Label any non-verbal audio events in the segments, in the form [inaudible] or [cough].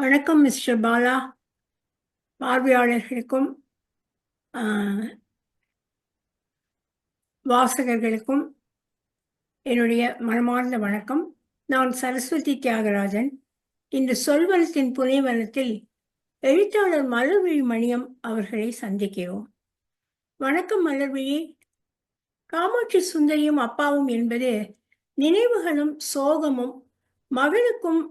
வணக்கம் மிஸ்டர் பாலா. பார்வையாளர்களுக்கும் வாசகர்களுக்கும் என்னுடைய மனமார்ந்த வணக்கம். நான் சரஸ்வதி தியாகராஜன். இன்று சொல்வனத்தின் புனைவனத்தில் எழுத்தாளர் மலர்விழி மணியம் அவர்களை சந்திக்கிறோம். வணக்கம் மலர்விழி. காமாட்சி சுந்தரியும் அப்பாவும் என்பது நினைவுகளும் சோகமும் மகளுக்கும்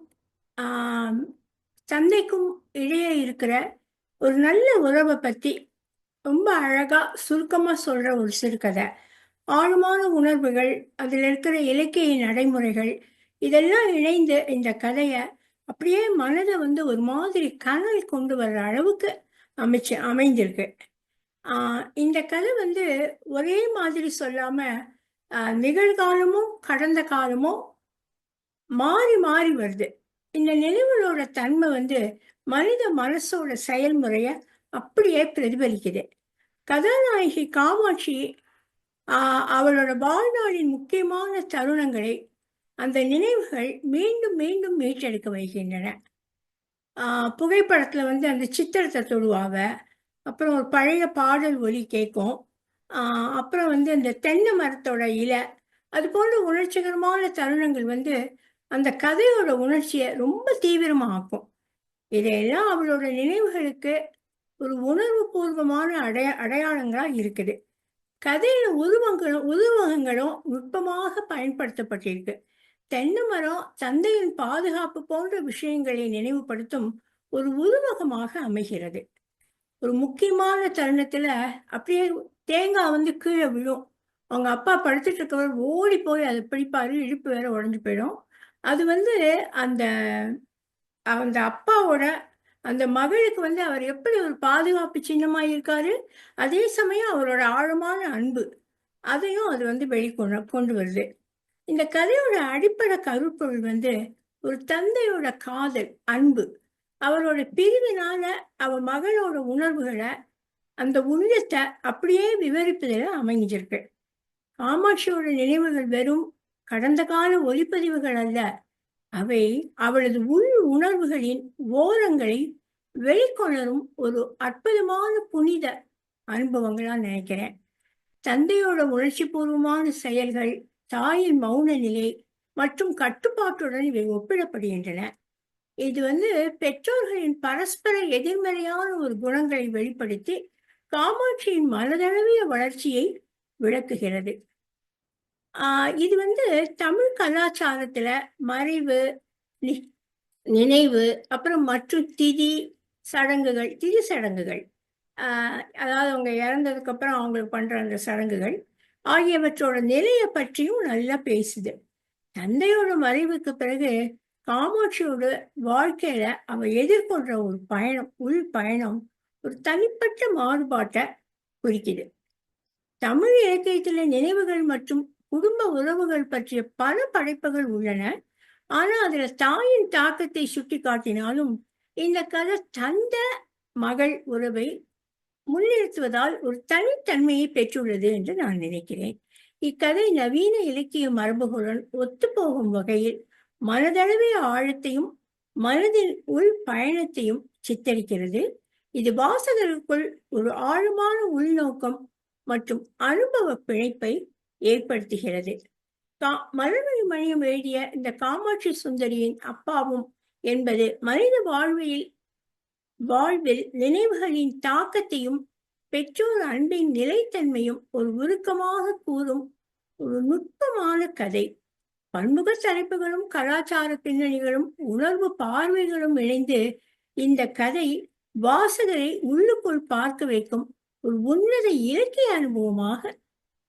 தந்தைக்கும் இடையே இருக்கிற ஒரு நல்ல உறவை பத்தி ரொம்ப அழகா சுருக்கமா சொல்ற ஒரு சிறுகதை. ஆழமான உணர்வுகள் அதில் இருக்கிற இலக்கிய நடைமுறைகள் இதெல்லாம் இணைந்து இந்த கதையை அப்படியே மனதை வந்து ஒரு மாதிரி கனல் கொண்டு வர்ற அளவுக்கு அமைச்சு அமைந்திருக்கு. இந்த கதை வந்து ஒரே மாதிரி சொல்லாம நிகழ்காலமும் கடந்த காலமும் மாறி மாறி வருது. இந்த நினைவுகளோட தன்மை வந்து மனித மனசோட செயல்முறைய அப்படியே பிரதிபலிக்குது. கதாநாயகி காமாட்சி அவளோட வாழ்நாளின் முக்கியமான தருணங்களை அந்த நினைவுகள் மீண்டும் மீண்டும் மீட்டெடுக்க வைக்கின்றன. புகைப்படத்தில் வந்து அந்த சித்திரத்தை தொடுவாங்க அப்புறம் ஒரு பழைய பாடல் ஒலி கேட்கும் அப்புறம் வந்து அந்த தென்னை மரத்தோட இலை அது போன்ற உணர்ச்சிகரமான தருணங்கள் வந்து அந்த கதையோட உணர்ச்சியை ரொம்ப தீவிரமாக்கும். இதையெல்லாம் அவளோட நினைவுகளுக்கு ஒரு உணர்வு பூர்வமான அடைய அடையாளங்களாக இருக்குது. கதையில உருவங்களும் உருவகங்களும் நுட்பமாக பயன்படுத்தப்பட்டிருக்கு. தென்னை மரம் தந்தையின் பாதுகாப்பு போன்ற விஷயங்களை நினைவுபடுத்தும் ஒரு உருவகமாக அமைகிறது. ஒரு முக்கியமான தருணத்துல அப்படியே தேங்காய் வந்து கீழே விழும். அவங்க அப்பா படுத்துட்டு இருக்கவர் ஓடி போய் அதை பிடிப்பாரு இடுப்பு வேற உடஞ்சு போயிடும். அது வந்து அந்த அந்த அப்பாவோட அந்த மகளுக்கு வந்து அவர் எப்படி ஒரு பாதுகாப்பு சின்னமா இருக்காரு அதே சமயம் அவரோட ஆழமான அன்பு அதையும் அது வந்து வெளிக்கொண்டு கொண்டு வருது. இந்த கதையோட அடிப்படை கருப்பொருள் வந்து ஒரு தந்தையோட காதல் அன்பு. அவரோட பிரிவினால அவ மகளோட உணர்வுகளை அந்த உள்ளத்தை அப்படியே விவரிப்பதில் அமைஞ்சிருக்கு. காமாட்சியோட நினைவுகள் வெறும் கடந்த கால ஒளிப்பதிவுகள் அல்ல. அவை அவளது உள் உணர்வுகளின் ஓரங்களை வெளிக்கொணரும் ஒரு அற்புதமான புனித அனுபவங்களா நினைக்கிறேன். தந்தையோட உணர்ச்சி பூர்வமான செயல்கள் தாயின் மௌன நிலை மற்றும் கட்டுப்பாட்டுடன் இவை ஒப்பிடப்படுகின்றன. இது வந்து பெற்றோர்களின் பரஸ்பர எதிர்மறையான ஒரு குணங்களை வெளிப்படுத்தி காமாட்சியின் மனதளவிய வளர்ச்சியை விளக்குகிறது. இது வந்து தமிழ் கலாச்சாரத்துல மறைவு நினைவு அப்புறம் மற்றும் திதி சடங்குகள் திதி சடங்குகள். அதாவது அவங்க இறந்ததுக்கு அப்புறம் அவங்களுக்கு பண்ற அந்த சடங்குகள் ஆகியவற்றோட நிலையை பற்றியும் நல்லா பேசுது. தந்தையோட மறைவுக்கு பிறகு காமாட்சியோட வாழ்க்கையில அவ எதிர்கொள்ற ஒரு பயணம் உள் பயணம் ஒரு தனிப்பட்ட மாறுபாட்டை குறிக்குது. தமிழ் இலக்கியத்துல நினைவுகள் மற்றும் குடும்ப உறவுகள் பற்றிய பல படைப்புகள் உள்ளன. ஆனா அதுல தாயின் தாக்கத்தை சுட்டி காட்டினாலும் இந்த கதை தந்த மகள் உறவை முன்னிறுத்துவதால் ஒரு தனித்தன்மையை பெற்றுள்ளது என்று நான் நினைக்கிறேன். இக்கதை நவீன இலக்கிய மரபுகளுடன் ஒத்துப்போகும் வகையில் மனதளவிய ஆழத்தையும் மனதின் உள் பயணத்தையும் சித்தரிக்கிறது. இது வாசகருக்குள் ஒரு ஆழமான உள்நோக்கம் மற்றும் அனுபவ பிணைப்பை ஏற்படுத்துகிறது. கா மலர்மணி மணியம் எழுதிய இந்த காமாட்சி சுந்தரியின் அப்பாவும் என்பது மனித வாழ்வில் வாழ்வில் நினைவுகளின் தாக்கத்தையும் பெற்றோர் அன்பின் நிலைத்தன்மையும் ஒரு உருக்கமாக கூறும் ஒரு நுட்பமான கதை. பன்முக தலைப்புகளும் கலாச்சார பின்னணிகளும் உணர்வு பார்வைகளும் இணைந்து இந்த கதை வாசகரை உள்ளுக்குள் பார்க்க வைக்கும் ஒரு உன்னத இயற்கை அனுபவமாக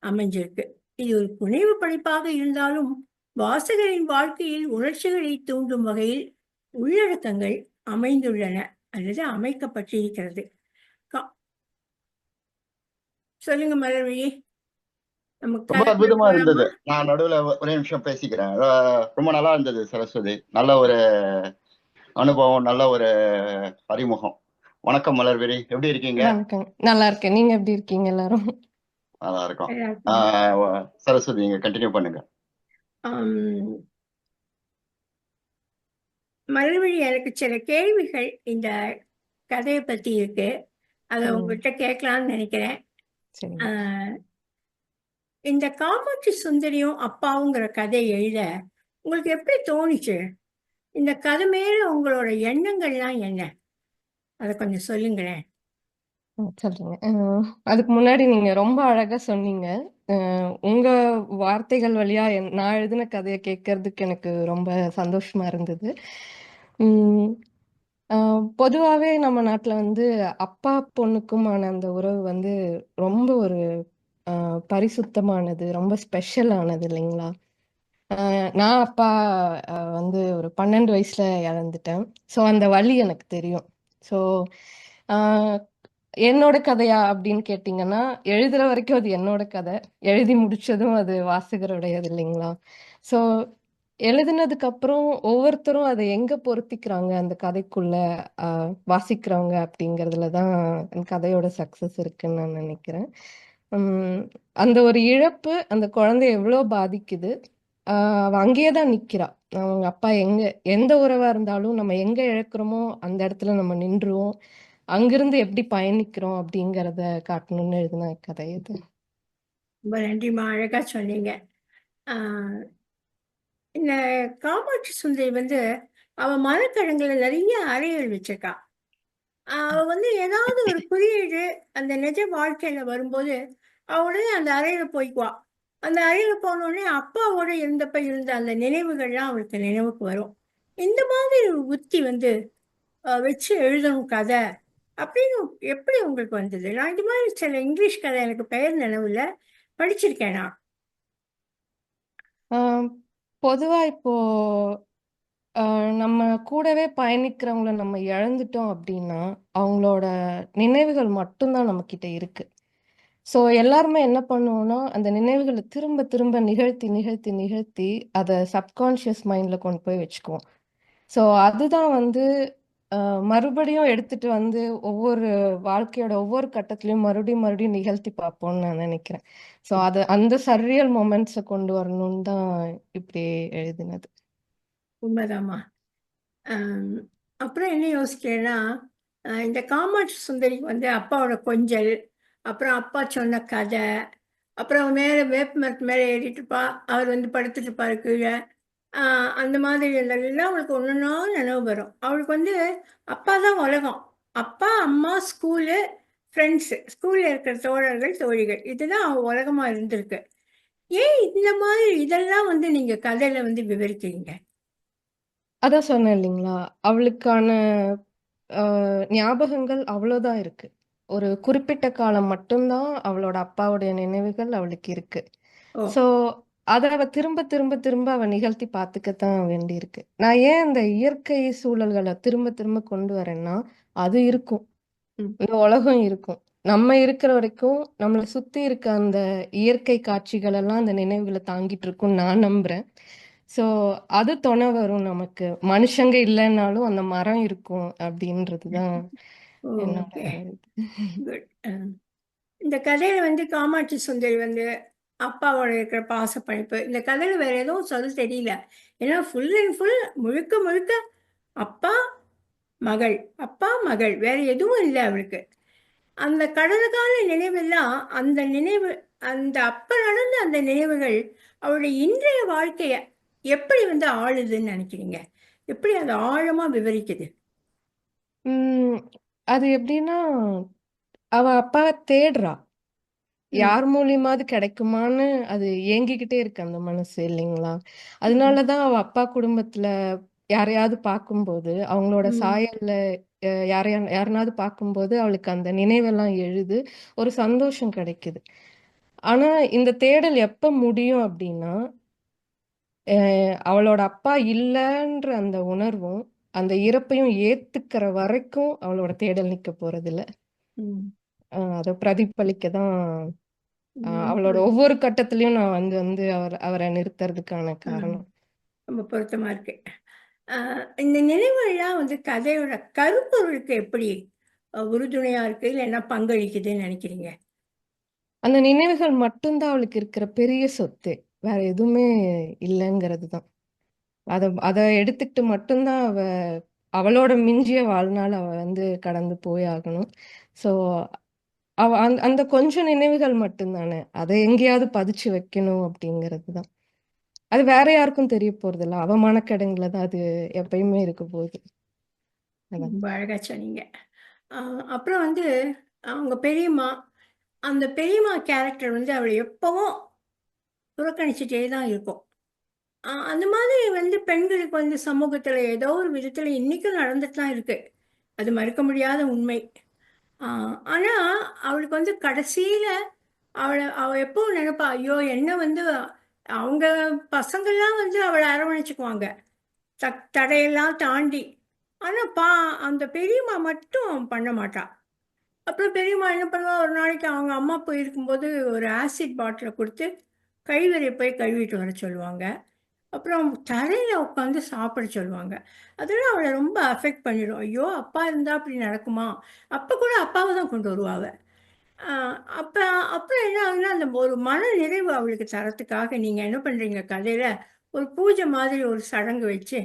அமைஞ்சிருக்கு. இது ஒரு புனைவு படைப்பாக இருந்தாலும் வாசகரின் வாழ்க்கையில் உணர்ச்சிகளை தூண்டும் வகையில் உள்ளடக்கங்கள் அமைந்துள்ளன. அல்லது அமைக்கப்பட்டிருக்கிறது. சொல்லுங்க மலர்விழி. நமக்கு ரொம்ப அற்புதமா? இருந்தது. நான் நடுவுல ஒரே நிமிஷம் பேசிக்கிறேன். ரொம்ப நல்லா இருந்தது சரஸ்வதி. நல்ல ஒரு அனுபவம் நல்ல ஒரு அறிமுகம். வணக்கம் மலர்விரி எப்படி இருக்கீங்க? நல்லா இருக்கேன். நீங்க எப்படி இருக்கீங்க எல்லாரும்? நல்லா இருக்கும் சரஸ்வதி நீங்க கண்டினியூ பண்ணுங்க. ஆம், மறுபடி எனக்கு சில கேள்விகள் இந்த கதையை பத்தி இருக்கு. அதை. உங்ககிட்ட கேட்கலாம்னு நினைக்கிறேன். இந்த காமாட்சி சுந்தரியும் அப்பாவுங்கிற கதை எழுத உங்களுக்கு எப்படி தோணுச்சு? இந்த கதை மேல உங்களோட எண்ணங்கள்லாம் என்ன? அதை கொஞ்சம் சொல்லுங்களேன். ம், சொல்றேங்க. அதுக்கு முன்னாடி நீங்க ரொம்ப அழகா சொன்னீங்க. அஹ், உங்க வார்த்தைகள் வழியா என்- நான் எழுதின கதையை கேட்கறதுக்கு எனக்கு ரொம்ப சந்தோஷமா இருந்தது. பொதுவாகவே பொதுவாவே நம்ம நாட்டுல வந்து அப்பா பொண்ணுக்குமான அந்த உறவு வந்து ரொம்ப ஒரு பரிசுத்தமானது ரொம்ப ஸ்பெஷலானது இல்லைங்களா? நான் அப்பா வந்து ஒரு பன்னெண்டு வயசுல இழந்துட்டேன் ஸோ அந்த வலி எனக்கு தெரியும். ஸோ என்னோட கதையா அப்படின்னு கேட்டிங்கன்னா எழுதுற வரைக்கும் அது என்னோட கதை. எழுதி முடிச்சதும் அது வாசகருடையது இல்லைங்களா? ஸோ எழுதுனதுக்கு அப்புறம் ஒவ்வொருத்தரும் அதை எங்க பொருத்திக்கிறாங்க? அந்த கதைக்குள்ள வாசிக்கிறவங்க அப்படிங்கிறதுல தான் அந்த கதையோட சக்சஸ் இருக்குன்னு நான் நினைக்கிறேன். அந்த ஒரு இழப்பு அந்த குழந்தைய எவ்வளோ பாதிக்குது? அவ அங்கேயே தான் நிக்கிறா. அவங்க அப்பா எங்க எந்த உறவா இருந்தாலும் நம்ம எங்க இழக்கிறோமோ அந்த இடத்துல நம்ம நின்றுவோம். அங்கிருந்து எப்படி பயணிக்கிறோம் அப்படிங்கிறத காட்டணும்னு எழுதின கதை இது. ரொம்ப நன்றிமா அழகா சொன்னீங்க. ஆஹ் இந்த காமாட்சி சுந்தரி வந்து அவ மரக்கிழங்குல நிறைய அறைகள் வச்சிருக்கா. அவ வந்து ஏதாவது ஒரு குறியீடு அந்த நிஜ வாழ்க்கையில வரும்போது அவ உடனே அந்த அறையில போய்க்குவா. அந்த அறையில போன உடனே அப்பாவோட இருந்தப்ப இருந்த அந்த நினைவுகள்லாம் அவளுக்கு நினைவுக்கு வரும். இந்த மாதிரி ஒரு உத்தி வந்து வச்சு எழுதணும் கதை. அப்படின்னு எப்படி உங்களுக்கு வந்தது? நான் இது மாதிரி சில இங்கிலீஷ் கதை எனக்கு பெயர் நினைவுல படிச்சிருக்கேன் நான். ஆஹ் பொதுவா இப்போ ஆஹ் நம்ம கூடவே பயணிக்கிறவங்கள நம்ம இழந்துட்டோம் அப்படின்னா அவங்களோட நினைவுகள் மட்டும்தான் நம்ம கிட்ட இருக்கு. ஸோ எல்லாருமே என்ன பண்ணுவோம்னா அந்த நினைவுகளை திரும்ப திரும்ப நிகழ்த்தி நிகழ்த்தி நிகழ்த்தி அதை சப்கான்ஷியஸ் மைண்ட்ல கொண்டு போய் வச்சுக்குவோம். ஸோ அதுதான் வந்து மறுபடியும் எடுத்துட்டு வந்து ஒவ்வொரு வாழ்க்கையோட ஒவ்வொரு கட்டத்திலையும் மறுபடியும் மறுபடியும் நிகழ்த்தி பார்ப்போம்னு நான் நினைக்கிறேன். ஸோ அது அந்த சர்ரியல் மொமெண்ட்ஸை கொண்டு வரணும்னு தான் இப்படி எழுதினது. உண்மைதாம்மா. அப்புறம் என்ன யோசிக்கிறேன்னா இந்த காமாட்சி சுந்தரிக்கு வந்து அப்பாவோட கொஞ்சல் அப்புறம் அப்பா சொன்ன கதை அப்புறம் மேலே வேப்ப மரத்து மேலே ஏறிட்டு இருப்பா அவர் வந்து படுத்துட்டு இருப்பாரு கீழே. ஆஹ் அந்த மாதிரி எல்லாம் அவளுக்கு ஒன்றுனா நினைவு வரும். அவளுக்கு வந்து அப்பா தான் உலகம். அப்பா அம்மா ஸ்கூலு ஃப்ரெண்ட்ஸு ஸ்கூலில் இருக்கிற தோழர்கள் தோழிகள். இதுதான் அவ உலகமாக இருந்திருக்கு. ஏன் இந்த மாதிரி இதெல்லாம் வந்து நீங்கள் கதையில் வந்து விவரிக்கிறீங்க? அதான் சொன்னேன் இல்லைங்களா? அவளுக்கான ஆஹ், ஞாபகங்கள் அவ்வளோதான் இருக்கு. ஒரு குறிப்பிட்ட காலம் மட்டும்தான் அவளோட அப்பாவுடைய நினைவுகள் அவளுக்கு இருக்கு. ஓ. ஸோ அதை அவ திரும்ப திரும்ப திரும்ப அவ நிகழ்த்தி பார்த்துக்கத்தான் வேண்டியிருக்கு. நான் ஏன் இந்த இயற்கை சூழல்களை திரும்ப திரும்ப கொண்டு வரேன்னா அது இருக்கும். இந்த உலகம் இருக்கும். நம்ம இருக்கிற வரைக்கும் நம்மளை சுத்தி இருக்க அந்த இயற்கை காட்சிகள் எல்லாம் அந்த நினைவுகளை தாங்கிட்டு இருக்கும் நான் நம்புறேன். ஸோ அது துணை வரும் நமக்கு. மனுஷங்க இல்லைன்னாலும் அந்த மரம் இருக்கும் அப்படின்றது தான் என்னோட ஓகே இது குட் இந்த கதையில வந்து காமாட்சி சுந்தரி வந்து அப்பாவோட இருக்கிற பாச இந்த கதையில வேற எதுவும் சொல்ல தெரியல. ஏன்னா ஃபுல் அண்ட் ஃபுல் முழுக்க முழுக்க அப்பா மகள். அப்பா மகள். வேற எதுவும் இல்லை அவளுக்கு. அந்த கடந்த கால நினைவெல்லாம் அந்த நினைவு அந்த அப்ப நடந்த அந்த நினைவுகள் அவளுடைய இன்றைய வாழ்க்கையை எப்படி வந்து ஆளுதுன்னு நினைக்கிறீங்க? எப்படி அது ஆழமா விவரிக்குது? உம் அது எப்படின்னா அவ அப்பாவை தேடுறா. யார் மூலியமாவது கிடைக்குமான்னு அது ஏங்கிக்கிட்டே இருக்கு அந்த மனசு இல்லைங்களா? அதனாலதான் அவ அப்பா குடும்பத்துல யாரையாவது பார்க்கும்போது அவங்களோட சாயல்ல அஹ், யாரையா யாருனாவது பார்க்கும்போது அவளுக்கு அந்த நினைவெல்லாம் எழுது ஒரு சந்தோஷம் கிடைக்குது. ஆனா இந்த தேடல் எப்ப முடியும் அப்படின்னா அஹ், அவளோட அப்பா இல்லைன்ற அந்த உணர்வும் அந்த இறப்பையும் ஏத்துக்கிற வரைக்கும் அவளோட தேடல் நிக்க போறதில்ல. ம். அஹ், அதை பிரதிபலிக்க தான் அவளோட ஒவ்வொரு கட்டத்திலயும் நான் வந்து வந்து அவர் அவரை நிறுத்துறதுக்கான. காரணம். ரொம்ப பொருத்தமா இருக்கு. இந்த நினைவுகள்லாம் வந்து கதையோட கருப்பொருளுக்கு எப்படி உறுதுணையா இருக்கு? இல்லைன்னா பங்களிக்குதுன்னு நினைக்கிறீங்க? அந்த நினைவுகள் மட்டும்தான் அவளுக்கு இருக்கிற பெரிய சொத்து. வேற எதுவுமே இல்லைங்கிறது தான் அத அத எடுத்துக்கிட்டு மட்டும்தான் அவ அவளோட மிஞ்சிய வாழ்நாள் அவ வந்து கடந்து போய் ஆகணும். ஸோ அவ அந்த அந்த கொஞ்சம் நினைவுகள் மட்டும்தானே. அதை எங்கேயாவது பதிச்சு வைக்கணும் அப்படிங்கிறது தான் அது வேற யாருக்கும் தெரிய போறது இல்லை அவ தான் அது எப்பயுமே இருக்க போகுது. ரொம்ப அழகா சொன்னீங்க. ஆஹ் அப்புறம் வந்து அவங்க பெரியம்மா அந்த பெரியம்மா கேரக்டர் வந்து அவளை எப்பவும் புறக்கணிச்சுட்டே தான் இருக்கும். அந்த மாதிரி வந்து பெண்களுக்கு வந்து சமூகத்துல ஏதோ ஒரு விதத்துல இன்னைக்கும் நடந்துட்டு தான் இருக்கு. அது மறுக்க முடியாத உண்மை. ஆனா அவளுக்கு வந்து கடைசியில அவளை அவ எப்போ நினைப்பா ஐயோ என்ன வந்து அவங்க பசங்கள்லாம் வந்து அவளை அரவணைச்சுக்குவாங்க. தக் தடையெல்லாம் தாண்டி. ஆனால் பா அந்த பெரியம்மா மட்டும் பண்ண மாட்டா. அப்புறம் பெரியம்மா என்ன பண்ணுவா? ஒரு நாளைக்கு அவங்க அம்மா போயிருக்கும்போது ஒரு ஆசிட் பாட்டிலை கொடுத்து கைவரை போய் கழுவிட்டு வர சொல்லுவாங்க. அப்புறம் தரையில் உட்காந்து சாப்பிட சொல்லுவாங்க. அதெல்லாம் அவளை ரொம்ப அஃபெக்ட் பண்ணிடும். ஐயோ அப்பா இருந்தால் அப்படி நடக்குமா? அப்போ கூட அப்பாவை தான் கொண்டு வருவாங்க அப்போ அப்புறம் என்ன ஆகுதுன்னா அந்த ஒரு மன நிறைவு அவளுக்கு தரத்துக்காக நீங்கள் என்ன பண்ணுறீங்க கதையில் ஒரு பூஜை மாதிரி ஒரு சடங்கு வச்சு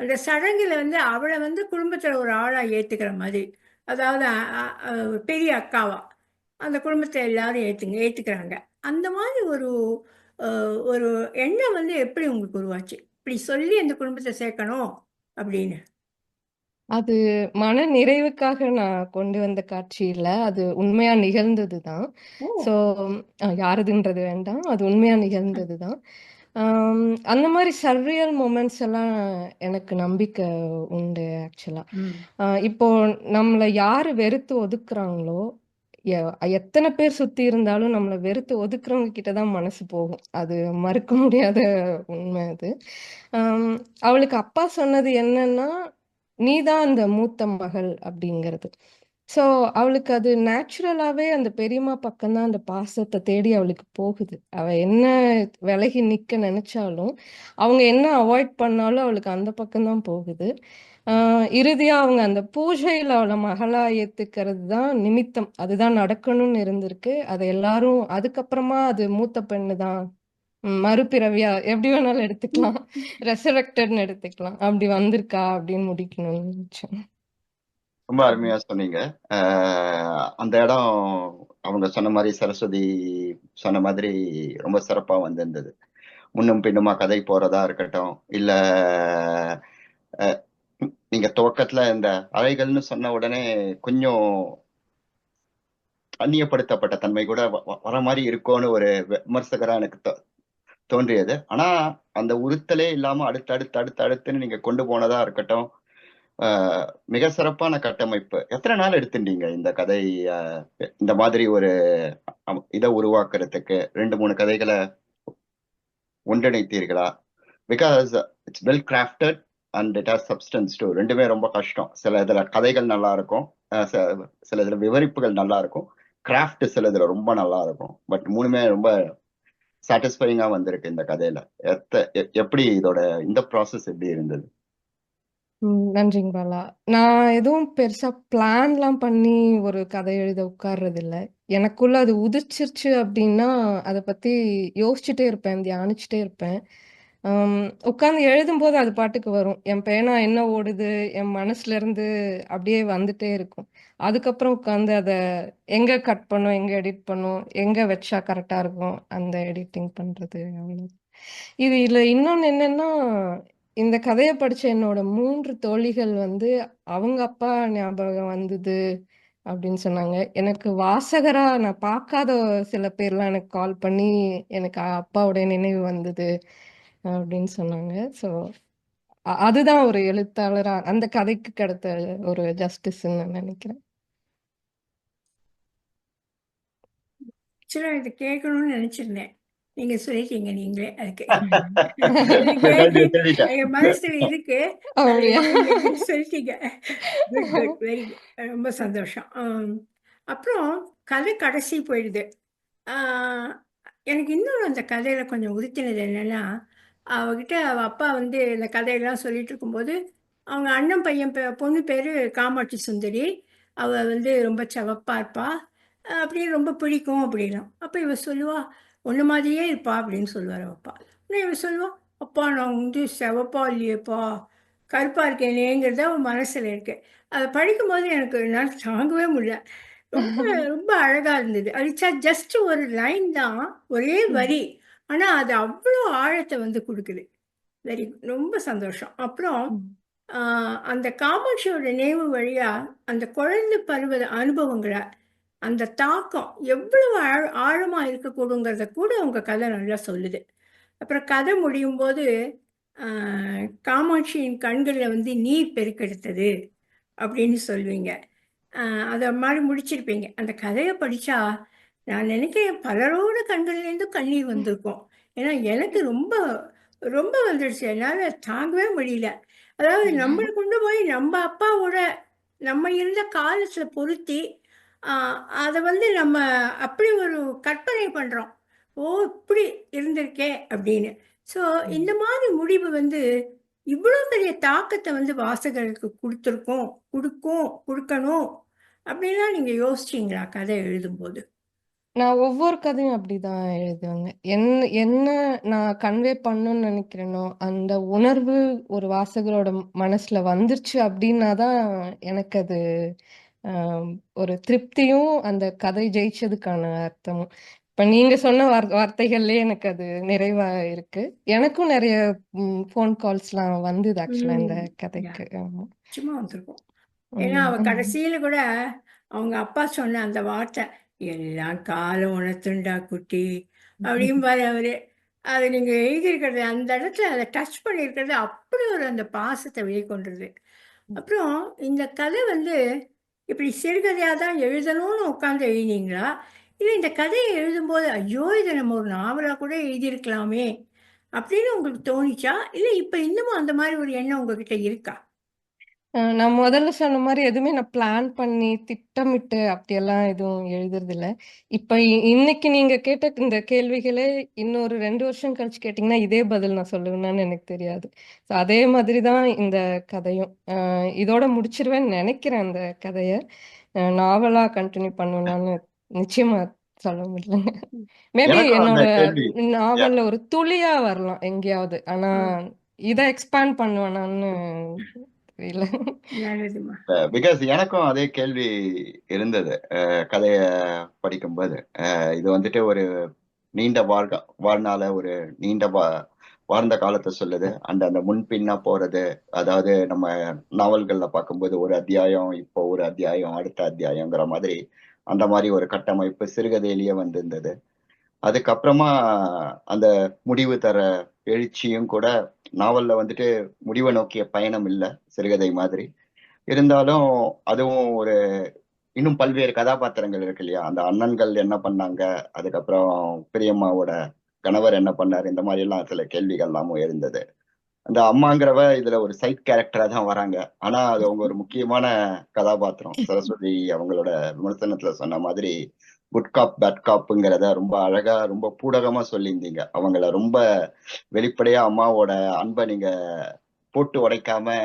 அந்த சடங்குல வந்து அவளை வந்து குடும்பத்தில் ஒரு ஆளாக ஏற்றுக்கிற மாதிரி. அதாவது பெரிய அக்காவா. அந்த குடும்பத்தை எல்லாரும் ஏற்றுங்க ஏற்றுக்கிறாங்க அந்த மாதிரி ஒரு ஒரு எண்ணம் வந்து எப்படி உங்களுக்கு உருவாச்சு? இப்படி சொல்லி அந்த குடும்பத்தை சேர்க்கணும் அப்படின்னு. அது மன நிறைவுக்காக நான் கொண்டு வந்த காட்சி இல்ல. அது உண்மையா நிகழ்ந்தது தான் ஓ ஸோ யாருதுன்றது வேண்டாம். அது உண்மையா நிகழ்ந்தது தான் அந்த மாதிரி சர்ரியல் மூமெண்ட்ஸ் எல்லாம் எனக்கு நம்பிக்கை உண்டு ஆக்சுவலா இப்போ நம்மளை யாரு வெறுத்து ஒதுக்குறாங்களோ எத்தனை பேர் சுத்தி இருந்தாலும் நம்மளை வெறுத்து ஒதுக்குறவங்க கிட்டதான் மனசு போகும். அது மறுக்க முடியாத உண்மை அது. அவளுக்கு அப்பா சொன்னது என்னன்னா நீதான் அந்த மூத்த மகள் அப்படிங்கிறது. ஸோ அவளுக்கு அது நேச்சுரலாவே அந்த பெரியம்மா பக்கம்தான் அந்த பாசத்தை தேடி அவளுக்கு போகுது. அவ என்ன விலகி நிக்க நினைச்சாலும் அவங்க என்ன அவாய்ட் பண்ணாலும் அவளுக்கு அந்த பக்கம்தான் போகுது. ஆஹ் இறுதியா அவங்க அந்த பூஜையில அவளை மகளா ஏத்துக்கிறது தான் நிமித்தம். அதுதான் நடக்கணும்னு இருந்திருக்கு. அதை எல்லாரும் அதுக்கப்புறமா அது மூத்த பெண்ணு தான். மறுபிறவியா எப்படி வேணாலும் எடுத்துக்கலாம். [laughs] ரெசரக்டட்னு எடுத்துக்கலாம். அப்படி வந்திருக்கா அப்படின்னு முடிக்கணும்னு நினைச்சேன் ரொம்ப அருமையா சொன்னீங்க. அந்த இடம் அவங்க சொன்ன மாதிரி சரஸ்வதி சொன்ன மாதிரி ரொம்ப சிறப்பா வந்திருந்தது. முன்னும் பின்னுமா கதை போறதா இருக்கட்டும் இல்ல அஹ், நீங்க துவக்கத்துல இந்த அலைகள்னு சொன்ன உடனே கொஞ்சம் அந்நியப்படுத்தப்பட்ட தன்மை கூட வ- வர மாதிரி இருக்கும்னு ஒரு விமர்சகரா எனக்கு தோ- தோன்றியது. ஆனா அந்த உறுத்தலே இல்லாம அடுத்து அடுத்து அடுத்து அடுத்துன்னு நீங்க கொண்டு போனதா இருக்கட்டும் மிக சிறப்பான கட்டமைப்பு. எத்தனை நாள் எடுத்துட்டீங்க இந்த கதை இந்த மாதிரி ஒரு இதை உருவாக்குறதுக்கு? ரெண்டு மூணு கதைகளை ஒன்றிணைத்தீர்களா? Because it's well crafted and it has substance too ரெண்டுமே ரொம்ப கஷ்டம். சில இதில் கதைகள் நல்லா இருக்கும். சில இதில் விவரிப்புகள் நல்லா இருக்கும். கிராஃப்ட் சில இதில் ரொம்ப நல்லா இருக்கும். பட் மூணுமே ரொம்ப சாட்டிஸ்ஃபைங்காக வந்திருக்கு இந்த கதையில. எத்த எப்படி இதோட இந்த ப்ராசஸ் எப்படி இருந்தது? ம், நன்றிங்க பாலா. நான் எதுவும் பெருசா பிளான்லாம் பண்ணி ஒரு கதை எழுத உட்கார்றது இல்ல எனக்குள்ள அது உதிச்சிருச்சு அப்படின்னா அதை பத்தி யோசிச்சுட்டே இருப்பேன் தியானிச்சுட்டே இருப்பேன். உட்காந்து எழுதும்போது அது பாட்டுக்கு வரும். என் பேனா என்ன ஓடுது என் மனசுல இருந்து அப்படியே வந்துட்டே இருக்கும். அதுக்கப்புறம் உட்காந்து அதை எங்க கட் பண்ணும் எங்க எடிட் பண்ணும் எங்க வச்சா கரெக்டா இருக்கும் அந்த எடிட்டிங் பண்றது அவ்வளவு இது இதுல இன்னொன்னு என்னன்னா இந்த கதையை படிச்ச என்னோட மூன்று தோழிகள் வந்து அவங்க அப்பா ஞாபகம் வந்தது அப்படின்னு சொன்னாங்க. எனக்கு வாசகரா நான் பார்க்காத சில பேர்லாம் எனக்கு கால் பண்ணி எனக்கு அப்பாவுடைய நினைவு வந்தது அப்படின்னு சொன்னாங்க. ஸோ அதுதான் ஒரு எழுத்தாளரா அந்த கதைக்கு கிடைத்த ஒரு ஜஸ்டிஸ்ன்னு நான் நினைக்கிறேன். ஆக்சுவலாக இது கேட்கணும்னு நினச்சிருந்தேன். நீங்கள் சொல்லிட்டீங்க நீங்களே. அதுக்கு. [laughs] எங்கள் மனசில் இருக்கு. [laughs] நீங்க சொல்லிட்டீங்க. வெரி [laughs] ரொம்ப சந்தோஷம். அப்புறம் கதை கடைசி போயிடுது. ஆஹ், எனக்கு இன்னொரு அந்த கதையில் கொஞ்சம் உறுத்தினது என்னன்னா அவகிட்ட அவ அப்பா வந்து இந்த கதையெல்லாம் சொல்லிட்டு இருக்கும்போது அவங்க அண்ணன் பையன் பொண்ணு பேர் காமாட்சி சுந்தரி. அவள் வந்து ரொம்ப செவப்பா இருப்பா. அப்படியே ரொம்ப பிடிக்கும் அப்படின்னா. அப்போ இவ சொல்லுவா உன்ன மாதிரியே இருப்பா அப்படின்னு சொல்லுவார் அப்பா. உடனே இவ சொல்லுவா அப்பா நான் வந்து சிவப்பா இல்லையேப்பா கருப்பா இருக்கேனேங்கிறது அவன் மனசுல இருக்கு. அதை படிக்கும்போது எனக்கு என்னால் தாங்கவே முடியல. ரொம்ப [laughs] ரொம்ப அழகா இருந்தது. அடிச்சா ஜஸ்ட் ஒரு லைன் தான் ஒரே வரி. ஆனா அது அவ்வளோ ஆழத்தை வந்து கொடுக்குது. வெரி ரொம்ப சந்தோஷம். அப்புறம் அந்த காமாட்சியோட நினைவு வழியா அந்த குழந்தை பருவ அனுபவங்களை அந்த தாக்கம் எவ்வளவு ஆழ ஆழமா இருக்கக்கூடுங்கிறத கூட உங்க கதை நல்லா சொல்லுது. அப்புறம் கதை முடியும் போது காமாட்சியின் கண்களில் வந்து நீர் பெருக்கெடுத்தது அப்படின்னு சொல்லுவீங்க. அதை மாதிரி முடிச்சிருப்பீங்க. அந்த கதையை படிச்சா நான் நினைக்கிறேன் பலரோட கண்கள்லேருந்து கண்ணீர் வந்திருக்கும். ஏன்னா எனக்கு ரொம்ப ரொம்ப வந்துடுச்சு என்னால் தாங்கவே முடியல. அதாவது நம்மளை கொண்டு போய் நம்ம அப்பாவோட நம்ம இருந்த காலத்தில் பொருத்தி அதை வந்து நம்ம அப்படி ஒரு கற்பனை பண்ணுறோம் ஓ இப்படி இருந்திருக்கே அப்படின்னு. ஸோ இந்த மாதிரி முடிவு வந்து இவ்வளோ பெரிய தாக்கத்தை வந்து வாசகர்களுக்கு கொடுத்துருக்கோம் கொடுக்கும் கொடுக்கணும் அப்படின்லாம் நீங்கள் யோசிச்சீங்களா? கதை எழுதும்போது. நான் ஒவ்வொரு கதையும் அப்படிதான் எழுதுவேங்க. என்ன என்ன நான் கன்வே பண்ணணும்னு நினைக்கிறேனோ அந்த உணர்வு ஒரு வாசகரோட மனசுல வந்துருச்சு அப்படின்னா தான் எனக்கு அது ஒரு திருப்தியும் அந்த கதை ஜெயிச்சதுக்கான அர்த்தமும். இப்ப நீங்க சொன்ன வார் வார்த்தைகள்லயே எனக்கு அது நிறைவா இருக்கு. எனக்கும் நிறைய ஃபோன் கால்ஸ்லாம் வந்தது ஆக்சுவலா இந்த. கதைக்கு. சும்மா வந்திருக்கோம். ஏன்னா அவ. கடைசியில கூட அவங்க அப்பா சொன்ன அந்த வார்த்தை எல்லாம் காலம் உணர்த்துண்டா குட்டி அப்படின்னு பாரு அவரு. அது நீங்க எழுதியிருக்கிறது அந்த இடத்துல அதை டச் பண்ணியிருக்கிறது அப்படி ஒரு அந்த பாசத்தை வெளிக்கொண்டுருது. அப்புறம் இந்த கதை வந்து இப்படி சிறுகதையாக தான் எழுதணும்னு உட்காந்து எழுதினீங்களா? இல்லை இந்த கதையை எழுதும்போது ஐயோ இதை நம்ம ஒரு நாவலாக கூட எழுதியிருக்கலாமே அப்படின்னு உங்களுக்கு தோணிச்சா? இல்லை இப்போ இன்னமும் அந்த மாதிரி ஒரு எண்ணம் உங்ககிட்ட இருக்கா? நான் முதல்ல சொன்ன மாதிரி எதுவுமே நான் பிளான் பண்ணி திட்டமிட்டு அப்படியெல்லாம் எதுவும் எழுதுறது இல்ல இப்ப இ- இன்னைக்கு நீங்க கேட்ட இந்த கேள்விகளே இன்னொரு ரெண்டு வருஷம் கழிச்சு கேட்டீங்கன்னா இதே பதில் நான் சொல்லுவேன்னு எனக்கு தெரியாது. So அதே மாதிரி தான் இந்த கதையும். அஹ் இதோட முடிச்சிருவேன்னு நினைக்கிறேன் அந்த கதைய. அஹ் நாவலா கண்டினியூ பண்ணணும்னு நிச்சயமா சொல்ல முடியலங்க. மேபி எனக்கும் அந்த என்னோட கேள்வி நாவல்ல ஒரு துளியா வரலாம் எங்கேயாவது. ஆனா இதை எக்ஸ்பேண்ட் பண்ணுவேனான்னு நல்லதுமா பிகாஸ் எனக்கும் அதே கேள்வி இருந்தது. கதைய படிக்கும்போது. இது வந்துட்டு ஒரு நீண்ட வாழ்க வாழ்நாள ஒரு நீண்ட வா வாழ்ந்த காலத்தை சொல்லுது. அந்த அந்த முன்பின்னா போறது அதாவது நம்ம நாவல்கள்ல பார்க்கும்போது ஒரு அத்தியாயம் இப்போ ஒரு அத்தியாயம் அடுத்த அத்தியாயங்கிற மாதிரி அந்த மாதிரி ஒரு கட்டமைப்பு சிறுகதையிலேயே வந்திருந்தது. அதுக்கப்புறமா அந்த முடிவு தர எழுச்சியும் கூட நாவல்ல வந்துட்டு முடிவை நோக்கிய பயணம் இல்லை சிறுகதை மாதிரி. இருந்தாலும் அதுவும் ஒரு இன்னும் பல்வேறு கதாபாத்திரங்கள் இருக்கு இல்லையா? அந்த அண்ணன்கள் என்ன பண்ணாங்க? அதுக்கப்புறம் பெரியம்மாவோட கணவர் என்ன பண்ணாரு? இந்த மாதிரி எல்லாம் சில கேள்விகள் எல்லாமும் இருந்தது அந்த அம்மாங்கிறவ இதுல ஒரு சைட் கேரக்டரா தான் வராங்க. ஆனா அது அவங்க ஒரு முக்கியமான கதாபாத்திரம். சரஸ்வதி அவங்களோட விமர்சனத்துல சொன்ன மாதிரி குட் காப் பேட் காப்புங்கிறத ரொம்ப அழகா ரொம்ப பூடகமா சொல்லியிருந்தீங்க. அவங்கள ரொம்ப வெளிப்படையா அம்மாவோட அன்பை நீங்க போட்டு உடைக்காம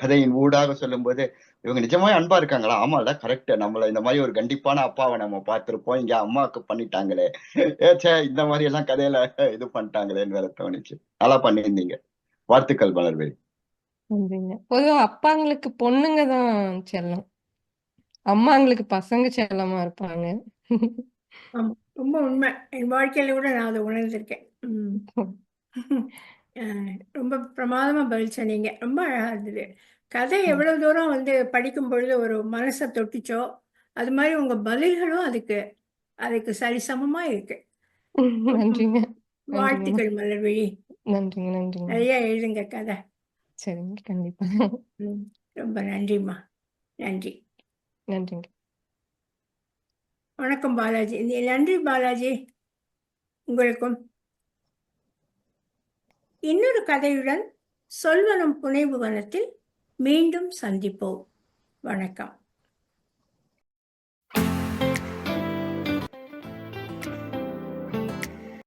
கதையின் ஊடாக சொல்லும்போது இவங்க நிஜமாவே அன்பா இருக்காங்களா? ஆமால கரெக்ட் நம்மள இந்த மாதிரி ஒரு கண்டிப்பான அப்பாவை நம்ம பார்த்திருப்போம். இங்க அம்மாவுக்கு பண்ணிட்டாங்களே. ஏச்சே இந்த மாதிரி எல்லாம் கதையில இது பண்ணிட்டாங்களேன்னு வேற தோணுச்சு. நல்லா பண்ணியிருந்தீங்க. வாழ்த்துக்கள் மலர்வேலி பொதுவா அப்பாங்களுக்கு பொண்ணுங்க தான் செல்லும். அம்மாங்களுக்கு பசங்க செல்லமா இருப்பாங்க. ஆமா ரொம்ப உண்மை. என் வாழ்க்கையில கூட நான் அதை உணர்ந்திருக்கேன். ம். [laughs] அஹ் ரொம்ப பிரமாதமா பதில் சொன்னீங்க. ரொம்ப அழகா இருந்தது. கதை எவ்வளவு தூரம் வந்து படிக்கும் பொழுது ஒரு மனசை தொட்டுச்சோ அது மாதிரி உங்க பதில்களும் அதுக்கு அதுக்கு சரிசமமா இருக்கு. [laughs] நன்றிங்க. வாழ்த்துக்கள் மலர்விழி. நன்றிங்க நன்றிங்க. நிறைய எழுதுங்க கதை. சரிங்க கண்டிப்பா. ம். ரொம்ப நன்றிம்மா. நன்றி. நன்றிங்க. வணக்கம் பாலாஜி. நன்றி பாலாஜி. உங்களுக்கும். இன்னொரு கதையுடன் சொல்வனம் புனைவு வனத்தில் மீண்டும் சந்திப்போம். வணக்கம்.